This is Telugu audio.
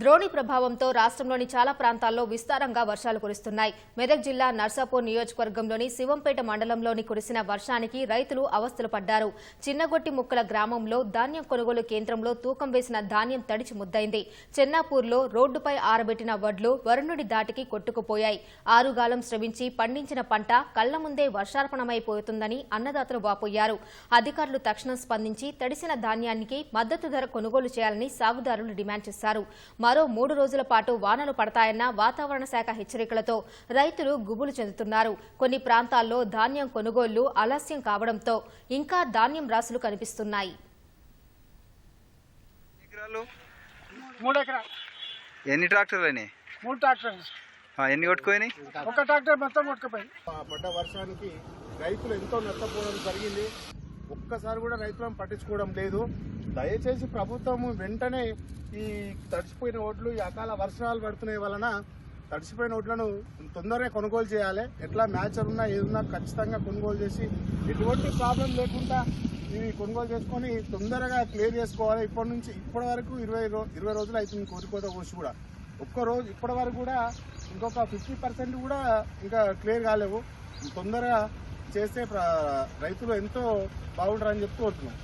ద్రోణి ప్రభావంతో రాష్ట్రంలోని చాలా ప్రాంతాల్లో విస్తారంగా వర్షాలు కురుస్తున్నాయి. మెదక్ జిల్లా నర్సాపూర్ నియోజకవర్గంలోని శివంపేట మండలంలోని కురిసిన వర్షానికి రైతులు అవస్థలు పడ్డారు. చిన్నగొట్టి ముక్కల గ్రామంలో ధాన్యం కొనుగోలు కేంద్రంలో తూకం వేసిన ధాన్యం తడిచి ముద్దైంది. చెన్నాపూర్లో రోడ్డుపై ఆరబెట్టిన వడ్లు వరుణుడి దాటికి కొట్టుకుపోయాయి. ఆరుగాలం శ్రమించి పండించిన పంట కళ్ళ ముందే వర్షార్పణమైపోతుందని అన్నదాతలు వాపోయారు. అధికారులు తక్షణం స్పందించి తడిసిన ధాన్యానికి మద్దతు ధర కొనుగోలు చేయాలని సాగుదారులు డిమాండ్ చేశారు. మరో మూడు రోజుల పాటు వానలు పడతాయన్న వాతావరణ శాఖ హెచ్చరికలతో రైతులు గుబులు చెందుతున్నారు. కొన్ని ప్రాంతాల్లో ధాన్యం కొనుగోళ్ళు ఆలస్యం కావడంతో ఇంకా ధాన్యం రాసులు కనిపిస్తున్నాయి. ఎకరాలు? మూడు ఎకరా. ఎన్ని ట్రాక్టర్లు అయినాయి? మూడు ట్రాక్టర్లు. ఆ, ఎన్ని కొట్టుకోయినాయి ఒక ట్రాక్టర్ మొత్తం కొట్టుకుపోయింది. ఆ పడ్డ వర్షానికి రైతులు ఎంతో నష్టపోవడం జరిగింది. ఒక్కసారి కూడా రైతులను పట్టించుకోవడం లేదు. దయచేసి ప్రభుత్వం వెంటనే ఈ తడిసిపోయిన ఓట్లు ఈ అకాల వర్షాలు పడుతున్నాయి వలన తడిసిపోయిన ఓట్లను తొందరగా కొనుగోలు చేయాలి. ఎట్లా మ్యాచర్ ఉన్నా ఏదున్నా ఖచ్చితంగా కొనుగోలు చేసి ఎటువంటి ప్రాబ్లం లేకుండా ఇవి కొనుగోలు చేసుకొని తొందరగా క్లియర్ చేసుకోవాలి. ఇప్పటి నుంచి ఇప్పటి వరకు ఇరవై ఇరవై రోజులు అవుతుంది కోరికోత కోసి కూడా. ఒక్క రోజు ఇప్పటి వరకు కూడా ఇంకొక ఫిఫ్టీ పర్సెంట్ కూడా ఇంకా క్లియర్ కాలేవు. తొందరగా చేస్తే రైతులు ఎంతో బాగుంటారని చెప్పుకుంటున్నాం